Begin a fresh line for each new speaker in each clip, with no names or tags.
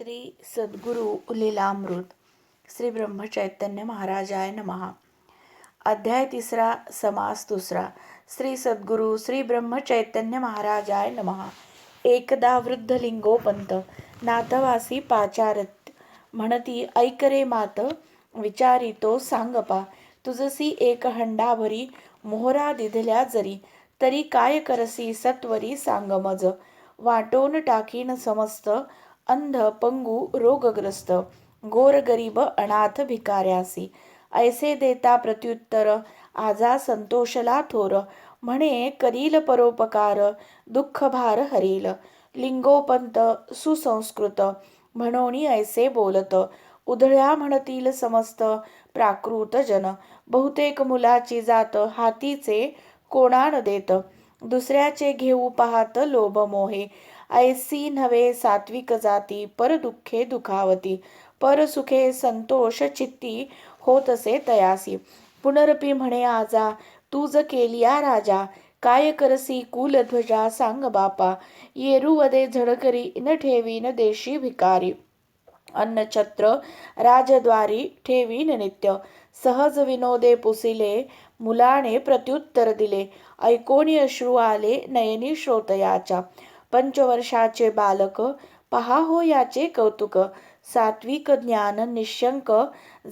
श्री सद्गुरु लीलामृत श्री ब्रह्मचैतन्य महाराजाय नमहा अध्याय तिसरा समास दुसरा. श्री सद्गुरु श्री ब्रह्मचैतन्य महाराजाय नमहा एकदा वृद्ध लिंगोपंत नाथवासी पाचारत म्हणती ऐकरे मात विचारितो सांगपा. तुझसी एक हंडाभरी मोहरा दिधल्या जरी. तरी काय करसी सत्वरी सांग मज वाटोन टाकीन समस्त अंध पंगू रोगग्रस्त गोरगरीब अनाथ भिकाऱ्यासी. ऐसे देता प्रत्युत्तर आजा संतोषला थोर. म्हणे करील परोपकार दुःख भार हरील. लिंगोपंत सुसंस्कृत. म्हणोनी ऐसे बोलत उधळ्या म्हणतील समस्त प्राकृत जन. बहुतेक मुलाची जात हातीचे कोणान देत? दुसऱ्याचे घेऊ पाहत लोभ मोहे. ऐसी नव्हे सात्विक जाती पर दुःखे दुखावती पर सुखे संतोष चित्ती होत असे तयासी. पुनरपी म्हणे आजा तूज केलिया राजा काय करसी कुलध्वजा सांग बापा येरुवदे झडकरी न ठेवीन देशी भिकारी. अन्नछत्र राजद्वारी ठेवीन नित्य सहज विनोदे पुसिले मुलाने प्रत्युत्तर दिले ऐकोनी अश्रू आले नयनी श्रोतयाच्या पंचवर्षाचे बालक पहा हो याचे कौतुक. सात्विक ज्ञान निशंक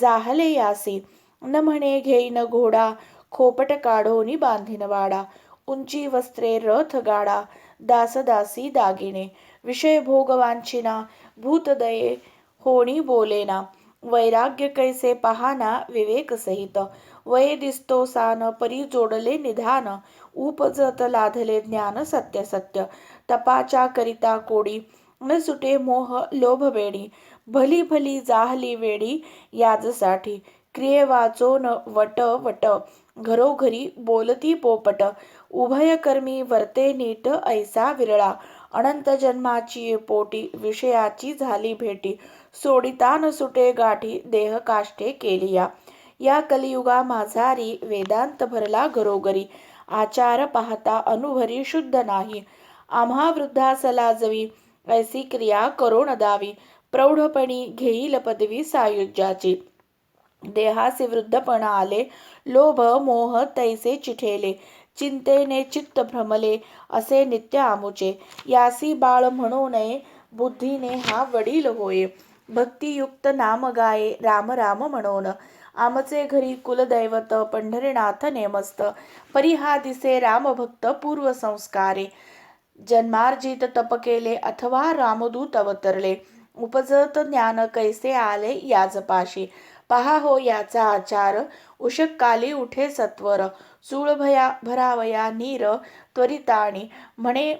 जाहले यासी. न म्हणे घेईन घोडा खोपट काढोनी बांधिन वाडा उंची वस्त्रे रथ गाडा दासदासी दागिने. विषय भोगवांचिना भूतदये होणी बोलेना. वैराग्य कैसे पहाना विवेक सहित. वय दिसतो सान परी जोडले निधान. उपजत लाधले ज्ञान सत्य सत्य. तपाच्या करिता कोडी. न सुटे मोह लोभ बेडी भली भली जाहली वेडी याजसाठी. क्रिये वाचोन वट वट. घरोघरी बोलती पोपट. उभयकर्मी वर्ते नीट ऐसा विरळा. अनंत जन्माची पोटी विषयाची झाली भेटी. सोडिता न सुटे गाठी देह काष्टे केलिया. या कलियुगा माझारी वेदांत भरला घरोघरी. आचार पाहता अनुभरी शुद्ध नाही. आम्हा वृद्धासला जवी ऐसी क्रिया करो दावी प्रौढपणी घेईल पदवी सायुज्याची. देहाचे वृद्धपणा आले लोभ मोह तैसे चिठेले चिंतेने चित्त भ्रमले असे नित्य आमुचे. यासी बाळ म्हणू नये बुद्धीने हा वडील होय. भक्तियुक्त नाम गाये राम राम म्हणून. आमचे घरी कुलदैवत पंढरीनाथ नेमस्त. परिहा दिसे रामभक्त पूर्व संस्कारे जन्मार्जित तप केले अथवा रामदूत अवतरले. उपजत ज्ञान कैसे आले याजपाशी? पहा हो याचा आचार. उषकाली उठे सत्वर. चूळ भया भरावया नीर त्वरिताणी. म्हणे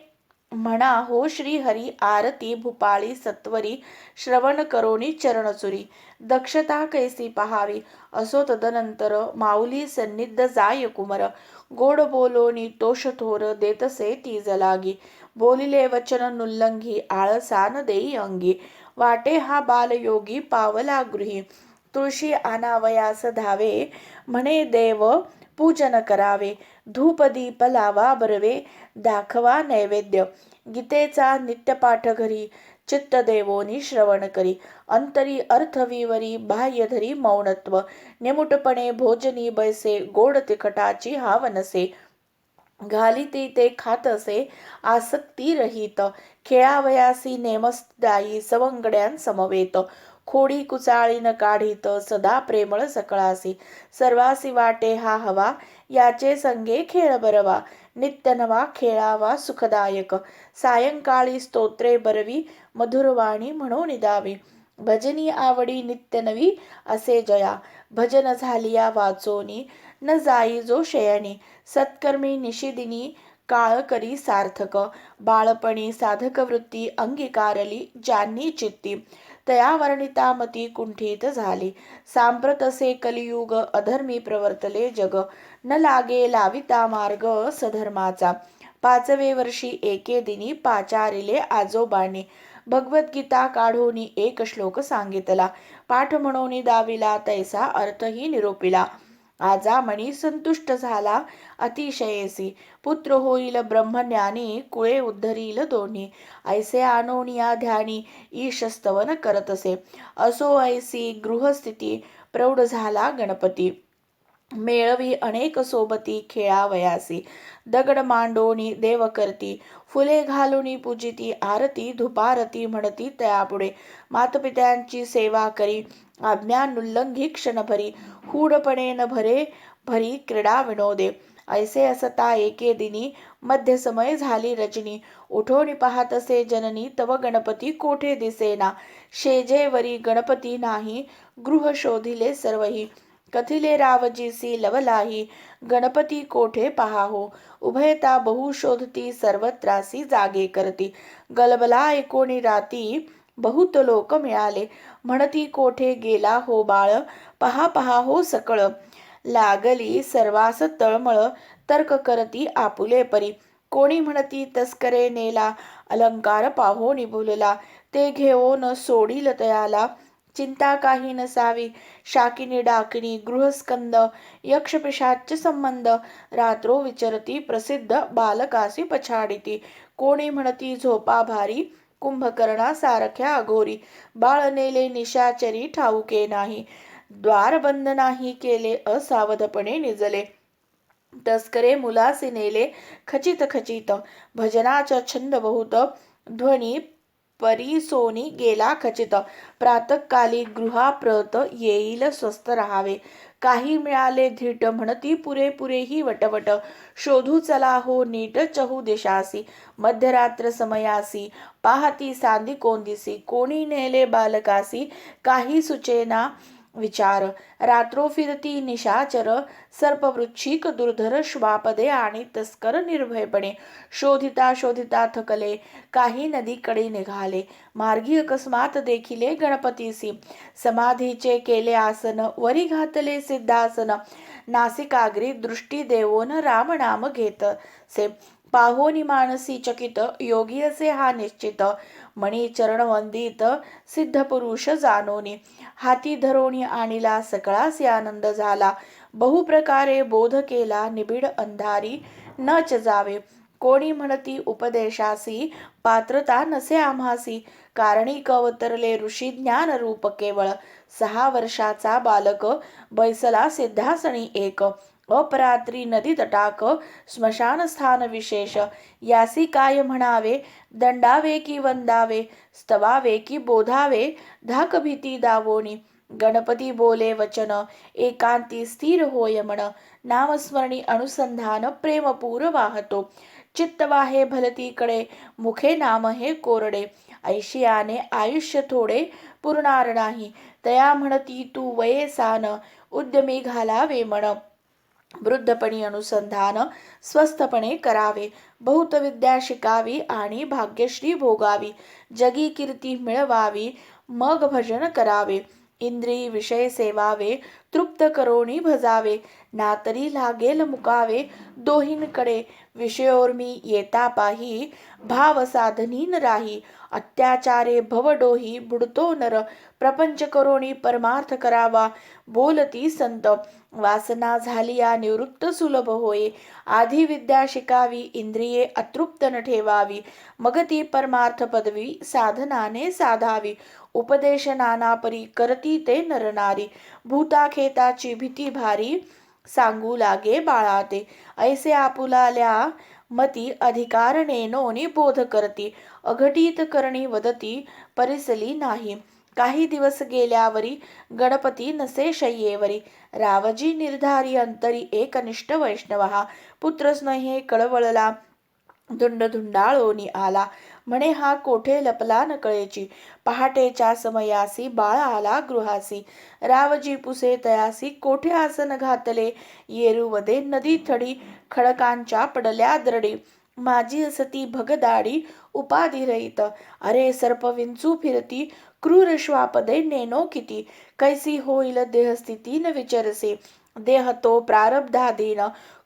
म्हणा हो श्री हरी आरती भूपाळी सत्वरी श्रवण करोनी चरणचुरी दक्षता कैसी पहावी असो तदनंतर माऊली सन्निध जाय कुमर गोड बोलोनी तोष थोर देतसे ती जलागी बोलिले वचन नुल्लंघी आळसान देई अंगी वाटे हा बालयोगी पावला गृही तुळशी आनावयास धावे म्हणे देव पूजन करावे धूपदीप लावा बरवे दाखवा नैवेद्य गीतेचा नित्यपाठ घरी चित्त देवोनी श्रवण करी अंतरी अर्थविवरी बाह्यधरी मौनत्व निमुटपणे भोजनी बैसे गोड तिखटाची हावनसे घालिती ते खात असे आसक्ती रहित खेळावयासी नेमस्दायी सवंगड्यांसमवेत खोडी खोडी न काढीत सदा प्रेमळ सकळासी. सर्वासी वाटे हा हवा याचे संगे खेळ बरवा. नित्य नवा खेळावा सुखदायक. सायंकाळी स्तोत्रे बरवी मधुरवाणी म्हणून निदावी. भजनी आवडी नित्य नवी असे जया. भजन झालिया वाचोनी न जाई जो शयनी. सत्कर्मी निशिदिनी काळ करी सार्थक. बाळपणी साधक वृत्ती अंगीकारली ज्यांनी चित्ती. तया वर्णिता मती कुंठित झाली. सांप्रतसे कलियुग अधर्मी प्रवर्तले जग. न लागे लाविता मार्ग सधर्माचा. पाचवे वर्षी एके दिनी पाचारिले आजोबांनी. भगवद्गीता काढोनी एक श्लोक सांगितला. पाठ म्हणून दाविला तैसा अर्थही निरोपिला. आजामणी संतुष्ट झाला. अतिशयेसी पुत्र होईल ब्रह्मज्ञानी कुळे उद्धरील दोन्ही. ऐसे आणोनिया ध्यानी ईशस्तवन करतसे. असो ऐसी गृहस्थिती प्रौढ झाला गणपती. मेळवी अनेक सोबती खेळावयासी. दगड मांडोनी देव करती फुले घालूनी पूजिती आरती धुपारती म्हणती तयापुढे. मातपित्यांची सेवा करी आज्ञा नुल्लंघी क्षणभरी हूडपणे न भरे भरी क्रीडा विनोदे. ऐसे असता एके दिनी मध्य समय झाली रजनी. उठोनी पाहतसे जननी तव गणपती कोठे दिसेना? शेजेवरी गणपती नाही गृह शोधिले सर्वही. कथिले रावजीसी लवलाही गणपती कोठे पहाहो उभयता बहु शोधती सर्वत्रासी जागे करती. गलबला एकोणी राती बहुत लोक मिळाले. म्हणती कोठे गेला हो बाळ? पहा पहा हो सकळ. लागली सर्वास तळमळ तर्क करती आपुले परी. कोणी म्हणती तस्करे नेला अलंकार पाहो निभुलला. ते घेऊन सोडील तयाला. चिंता काही नसावी. शाकिनी डाकिनी गृहस्कंद यक्षपिशाच संबंध रात्रो विचरती प्रसिद्ध बालकासी पछाडिती. कोणी म्हणती झोपा भारी कुंभकर्णा सारख्या अघोरी. बाळ नेले निशाचरी ठाऊके नाही. द्वार बंद नाही केले असावधपणे निजले. तस्करे मुलासी नेले खचित खचित. भजनाचा छंद बहुत ध्वनी परिसोनी गेला खचित. प्रातकाली गृहाप्रत येईल स्वस्त राहावे. काही मिळाले धीट म्हणती पुरे ही वटवट. शोधू चला हो नीट चहू दिशासी. मध्यरात्र समयासी. पाहती सांदी कोंदिसी. कोणी नेले बालकासी. काही सुचेना विचार. रात्रो फिरती निशाचर सर्पवृच्छिक दुर्धर श्वापदे आणि तस्कर निर्भयपणे. शोधिता शोधिता थकले काही नदीकडे निघाले. मार्गी अकस्मात देखिले गणपतीसी समाधीचे केले आसन वरी घातले सिद्धासन. नासिकाग्री दृष्टी देवोन राम नाम घेत से. पाहुनी मानसी चकित योगी असे हा निश्चित. मणी चरण वंदित सिद्ध पुरुष जानोनी हाती धरोणी आणिला सकळास आनंद झाला. बहुप्रकारे बोध केला निबिड अंधारी नच जावे. कोणी म्हणती उपदेशासी पात्रता नसे आम्हासी. कारणी कवतरले ऋषी ज्ञान रूप केवळ. सहा वर्षाचा बालक बैसला सिद्धासनी एक. अपरात्री नदी तटाक स्मशान स्थान विशेष यासी काय म्हणावे दंडावे की वंदावे स्तवावे की बोधावे धाक भीती दावोणी. गणपती बोले वचन एकांती स्थिर होय म्हण नामस्मरणी अनुसंधान प्रेमपूर वाहतो. चित्तवाहे भलतीकडे मुखे नाम हे कोरडे. ऐशियाने आयुष्य थोडे पुरणार नाही. तया म्हणती तू वयेसान उद्यमी घालावे म्हण वृद्धपणी अनुसंधान स्वस्थपणे करावे. बहुत विद्या शिकावी आणि भाग्यश्री भोगावी. जगी कीर्ती मिळवावी. मग भजन करावे. इंद्रिय विषय सेवावे तृप्त करोणी भजावे नातरी लागेल मुकावे दोहींकडे विषयोर्मी येता पाही भाव साधनीन राही अत्याचारे भवडोही बुडतो नर प्रपंच करोणी परमार्थ करावा बोलती संत वासना झाली या निवृत्त सुलभ होय आधी विद्या शिकावी इंद्रिये अतृप्त न ठेवावी मग ती परमार्थ पदवी साधनाने साधावी उपदेश नानापरी करती ते नरनारी. भूताखेताची भीती भारी सांगू लागे बाळाते. ऐसे आपुलाल्या मती अधिकार नेनोनी बोध करती. अघटित करणी वदती परिसली नाही. काही दिवस गेल्यावरी गणपती नसे शय्येवरी. रावजी निर्धारी अंतरी एकनिष्ठ वैष्णवा पुत्र स्नेहे कळवळला. धुंडधुंडाळोनी आला. म्हणे हा कोठे लपला न कळेची पहाटेच्या समयासी बाळ आला गृहासी. रावजी पुसे तयासी कोठे आसन घातले? येरूमध्ये नदी थडी खडकांच्या पडल्या दरडी. माझी असती भगदाडी उपाधी रहित. अरे सर्प विंचू फिरती क्रूर श्वापदे नेनो किती. कैसी होईल देहस्थिती न विचरसे. देह तो प्रारब्धाधीन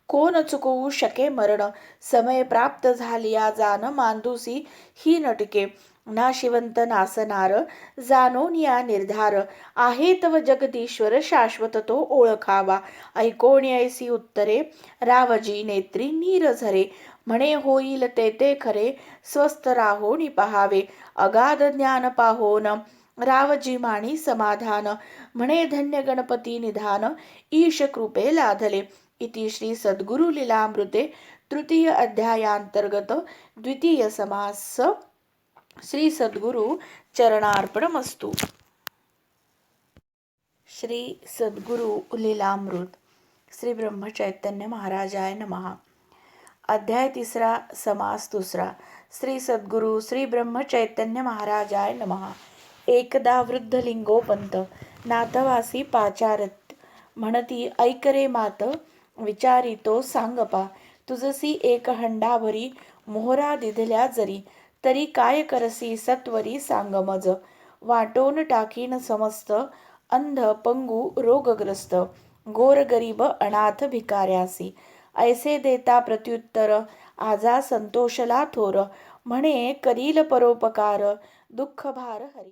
कोण चुकवू शके मरण. समय प्राप्त झाली जान मांदुसी ही नटके. नाशिवंत नासनार जाणून या निर्धार. आहे तव जगदीश्वर शाश्वत तो ओळखावा. ऐकोणी ऐसी उत्तरे रावजी नेत्री नीर झरे. म्हणे होईल ते ते खरे स्वस्थ राहोणी पहावे. अगाध ज्ञान पाहोन रावजी माणी समाधान. म्हणे धन्य गणपती निधान ईश कृपे लाधले. इति श्री सद्गुरु लीलामृते तृतीय अध्यायांतर्गत द्वितीय समास. श्री सद्गुरु चरणार्पणमस्तु. श्री सद्गुरु लीलामृत श्री ब्रह्मचैतन्य महाराजाय नमहा अध्याय तिसरा समास दुसरा. श्री सद्गुरु श्री ब्रह्मचैतन्य महाराजाय नमहा एकदा वृद्ध लिंगोपंत नाथवासी पाचारत म्हणती ऐकरे मात विचारितो सांगपा. तुझसी एक हंडाभरी मोहरा दिधल्या जरी. तरी काय करसी सत्वरी सांग मज. वाटोन टाकीन समस्त अंध पंगू रोगग्रस्त. गोर गरीब अनाथ भिकाऱ्यासी. ऐसे देता प्रत्युत्तर आजा संतोषला थोर. म्हणे करील परोपकार. दुःख भार हरी